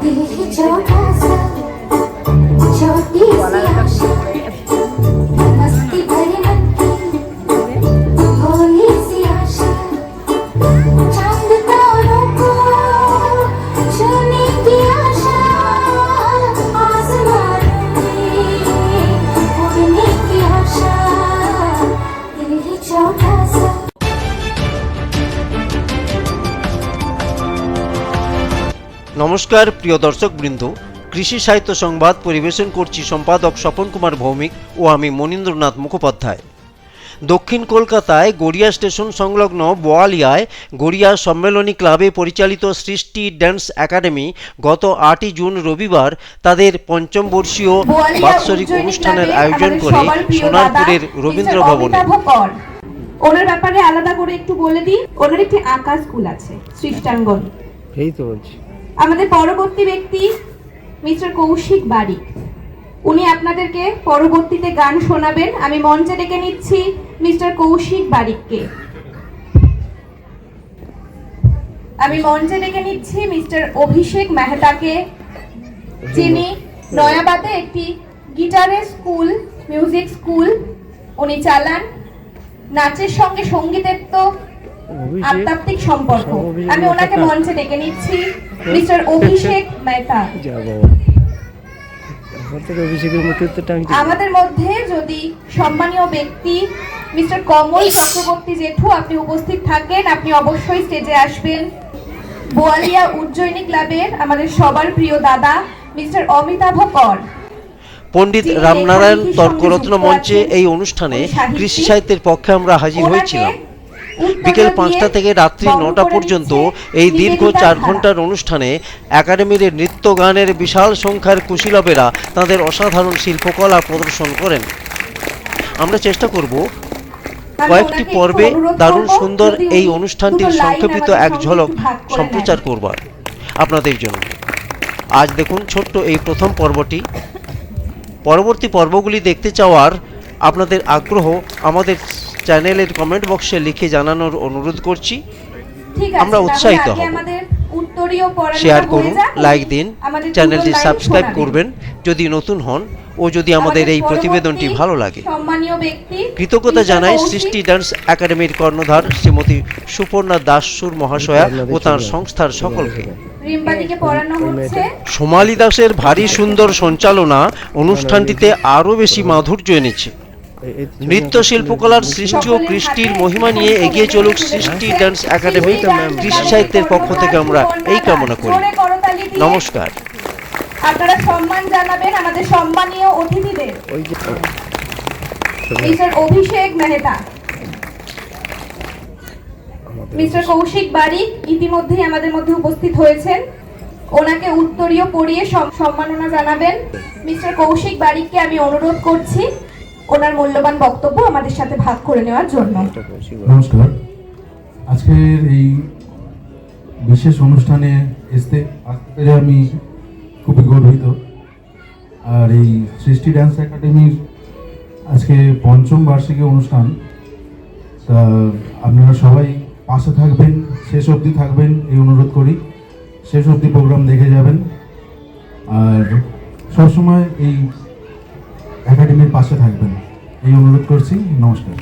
비춰가서 নমস্কার প্রিয় দর্শকবৃন্দ। কৃষি সাহিত্য সংবাদ পরিবেশন করছি সম্পাদক স্বপন কুমার ভৌমিক ও আমি মনীন্দ্রনাথ মুখোপাধ্যায়। দক্ষিণ কলকাতায় গড়িয়া স্টেশন সংলগ্ন বোয়ালিয়ায় গড়িয়া সম্মেলনী ক্লাবে পরিচালিত সৃষ্টি ড্যান্স একাডেমি গত আটই জুন রবিবার তাদের পঞ্চম বর্ষীয় বাৎসরিক অনুষ্ঠানের আয়োজন করে সোনারপুরের রবীন্দ্র ভবনে। ওনার ব্যাপারে আলাদা করে একটু বলে দিই। ওনার একটি আঁকা স্কুল আছে সৃষ্টাঙ্গন। এই তো বলছি। আমাদের পরবর্তী ব্যক্তি মিস্টার কৌশিক বারিক। উনি আপনাদেরকে পরবর্তীতে গান শোনাবেন। আমি মঞ্চে ডেকে নিচ্ছি মিস্টার কৌশিক বারিককে। আমি মঞ্চে ডেকে নিচ্ছি মিস্টার অভিষেক মেহতাকে। যিনি নয়াবাদে একটি গিটারের স্কুল, মিউজিক স্কুল উনি চালান। নাচের সঙ্গে সঙ্গীতের তো আধ্যাত্মিক সম্পর্ক। আমি ওনাকে মঞ্চে ডেকে নিচ্ছি। মিস্টার অভিষেক মেহতা। আমাদের মধ্যে যদি সম্মানীয় ব্যক্তি মিস্টার কমল চক্রবর্তী জেঠু আপনি উপস্থিত থাকেন আপনি অবশ্যই স্টেজে আসবেন। বোয়ালিয়া উজ্জয়িনী ক্লাবের আমাদের সবার প্রিয় দাদা মিস্টার অমিতাভ কর। পণ্ডিত রামনারায়ণ তর্করত্ন মঞ্চে এই অনুষ্ঠানে কৃষি সাহিত্যের পক্ষে আমরা হাজির হয়েছিলাম। বিকেল পাঁচটা থেকে রাত্রি নটা পর্যন্ত এই দীর্ঘ চার ঘণ্টার অনুষ্ঠানে একাডেমির নৃত্য গানের বিশাল সংখ্যার কুশীলবেরা তাদের অসাধারণ শিল্পকলা প্রদর্শন করেন। আমরা চেষ্টা করব কয়েকটি পর্বে দারুণ সুন্দর এই অনুষ্ঠানটির সংক্ষেপিত এক ঝলক সম্প্রচার করবার আপনাদের জন্য। আজ দেখুন ছোট্ট এই প্রথম পর্বটি। পরবর্তী পর্বগুলি দেখতে চাওয়ার আপনাদের আগ্রহ আমাদের চ্যানেলের কমেন্ট বক্সে লিখে জানানোর অনুরোধ করছি। আমরা উৎসাহিত হব। আমাদের উত্তরীয় পড়ানোটা শেয়ার করুন লাইক দিন চ্যানেলটি সাবস্ক্রাইব করবেন। যদি নতুন হন ও যদি আমাদের এই প্রতিবেদনটি ভালো লাগে। কৃতজ্ঞতা জানাই সৃষ্টি ডান্স একাডেমির কর্ণধার শ্রীমতী সুপর্ণা দাসসুর মহাশয়া ও তাঁর সংস্থার সকলকে। সোমালি দাসের ভারী সুন্দর সঞ্চালনা অনুষ্ঠানটিতে আরও বেশি মাধুর্য এনেছে। নৃত্য শিল্পকলার সৃষ্টি ও কৃষ্টির মহিমা নিয়ে এগিয়ে চলুক সৃষ্টি ডান্স একাডেমি কৃষি সাহিত্যের পক্ষ থেকে আমরা এই কামনা করি। নমস্কার। আপনারা সম্মান জানাবেন আমাদের সম্মানীয় অতিথিদের। মিস্টার অভিষেক মেহতা। মিস্টার কৌশিক বারিক ইতিমধ্যেই আমাদের মধ্যে উপস্থিত হয়েছেন। ওনাকে উত্তরীয় পড়িয়ে সম্মাননা জানাবেন। মিস্টার কৌশিক বারিককে আমি অনুরোধ করছি। ওনার মূল্যবান বক্তব্য আমাদের সাথে ভাগ করে নেওয়ার জন্য। নমস্কার। আজকের এই বিশেষ অনুষ্ঠানে আসতে আসতে পেরে আমি খুবই গর্বিত। আর এই সৃষ্টি ডান্স একাডেমির আজকে পঞ্চম বার্ষিকী অনুষ্ঠান, তা আপনারা সবাই পাশে থাকবেন, শেষ অবধি থাকবেন, এই অনুরোধ করি। শেষ অবধি প্রোগ্রাম দেখে যাবেন। আর সবসময় এই একাডেমির পাশে থাকবেন। এই অনুরোধ করছি নমস্কার।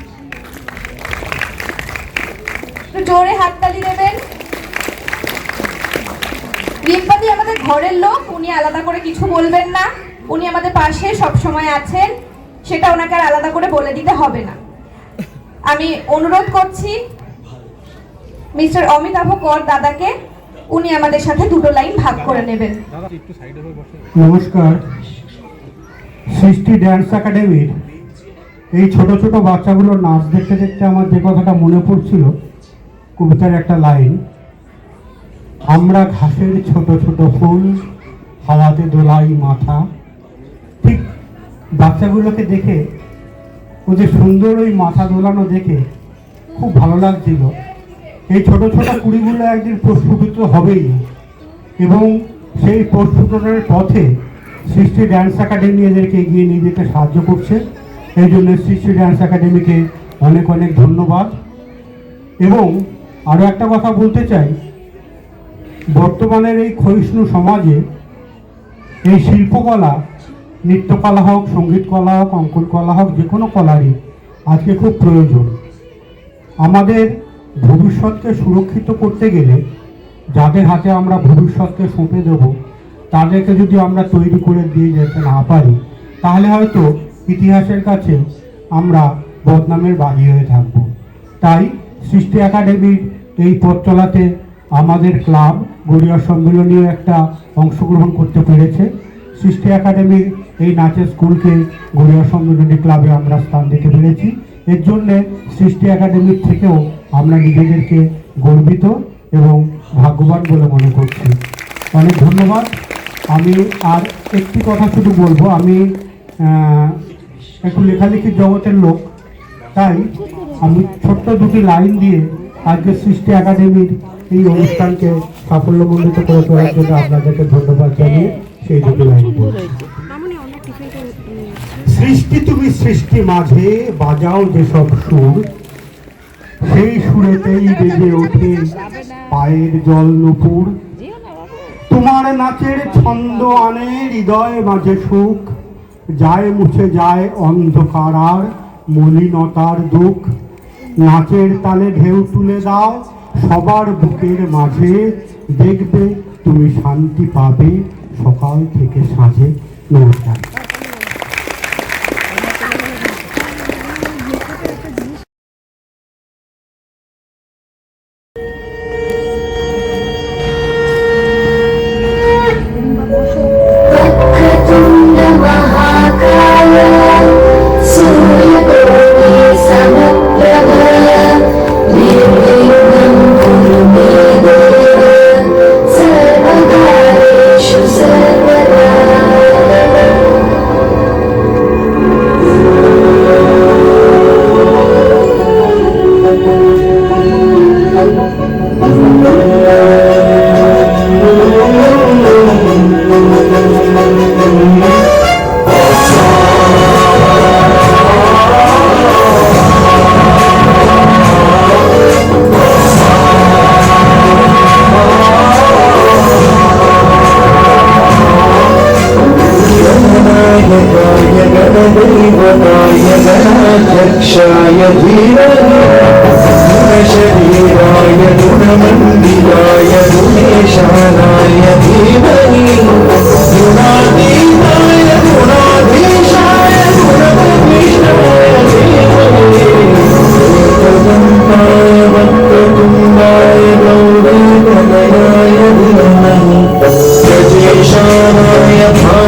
জোরে হাততালি দেবেন। রিম্পাদি আমাদের ঘরের লোক উনি আলাদা করে কিছু বলবেন না। উনি আমাদের পাশে সব সময় আছেন সেটা ওনাকে আর আলাদা করে বলে দিতে হবে না। আমি অনুরোধ করছি মিস্টার অমিতাভ কর দাদাকে উনি আমাদের সাথে দুটো লাইন ভাগ করে নেবেন। নমস্কার। সৃষ্টি ড্যান্স একাডেমির এই ছোট ছোট বাচ্চাগুলোর নাচ দেখতে দেখতে আমার যে কথাটা মনে পড়ছিল, কবিতার একটা লাইন আমরা ঘাসের ছোট ছোট ফুল, হাওয়াতে দোলাই মাথা। ঠিক বাচ্চাগুলোকে দেখে ওদের সুন্দর ওই মাথা দোলানো দেখে খুব ভালো লাগছিল। এই ছোট ছোট কুড়িগুলো একদিন প্রস্ফুটিত হবেই এবং সেই প্রস্ফুটনের পথে সৃষ্টি ড্যান্স একাডেমি এদেরকে এগিয়ে নিয়ে যেতে সাহায্য করছে। এই জন্য সৃষ্টি ড্যান্স একাডেমিকে অনেক অনেক ধন্যবাদ। এবং আরও একটা কথা বলতে চাই, বর্তমানের এই ক্ষয়িষ্ণু সমাজে এই শিল্পকলা, নৃত্যকলা হোক সংগীত কলা হোক অঙ্কন কলা হোক, যে কোনো কলারই আজকে খুব প্রয়োজন। আমাদের ভবিষ্যৎকে সুরক্ষিত করতে গেলে যাদের হাতে আমরা ভবিষ্যৎকে সঁপে দেব তাদেরকে যদি আমরা তৈরি করে দিয়ে যেতে না পারি, তাহলে হয়তো ইতিহাসের কাছে আমরা বদনামের বাজি হয়ে থাকব। তাই সৃষ্টি একাডেমির এই পথ চলাতে আমাদের ক্লাব গড়িয়া সম্মেলনীয় একটা অংশগ্রহণ করতে পেরেছে। সৃষ্টি একাডেমির এই নাচের স্কুলকে গড়িয়া সম্মেলনী ক্লাবে আমরা স্থান দিতে পেরেছি। এর জন্যে সৃষ্টি একাডেমির থেকেও আমরা নিজেদেরকে গর্বিত এবং ভাগ্যবান বলে মনে করছি। অনেক ধন্যবাদ। আমি আর একটি কথা শুধু বলব, আমি একটু লেখালেখির জগতের লোক, তাই আমি ছোট্ট দুটি লাইন দিয়ে আজকে সৃষ্টি একাডেমির এই অনুষ্ঠানকে সাফল্যমণ্ডিত করে তোলার জন্য আপনাদেরকে ধন্যবাদ জানিয়ে সেই দুটি লাইন সৃষ্টি তুমি সৃষ্টি মাঝে, বাজাও যেসব সুর, সেই সুরেতেই বেজে ওঠে পায়ের জল নুপুর। তোমার নাচের ছন্দ আনে, হৃদয় মাঝে সুখ। যায় মুছে যায় অন্ধকার আর মলিনতার দুঃখ। নাচের তালে ঢেউ তুলে দাও, সবার বুকের মাঝে। দেখবে তুমি শান্তি পাবে সকাল থেকে সাঁঝে নমস্কার। ധീരായ ധീരശരീരായ ഗുണമന്ദിരായ ഗുണേശാനായ ധീമഹി ഗുണാതീതായ ഗുണാധീശായ ഗുണപ്രതിഷ്ഠായ ധീമഹി ഏകദന്തായ വക്രതുണ്ടായ ഗൗരീതനയായ ധീമഹി ഗജേശാനായ ഭാ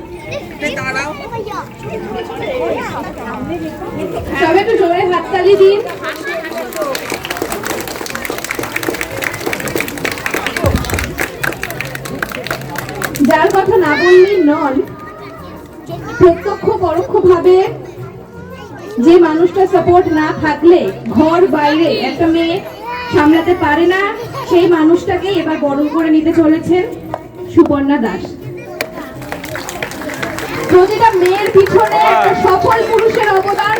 সবাই একটু জোরে হাততালি দিন যার কথা না বললেই নন, প্রত্যক্ষ পরোক্ষ ভাবে যে মানুষটা সাপোর্ট না থাকলে ঘর বাইরে একটা মেয়ে সামলাতে পারে না, সেই মানুষটাকে এবার বরণ করে নিতে চলেছেন সুপর্ণা দাস। প্রতিটা মেয়ের পিছনে একটা সফল পুরুষের অবদান।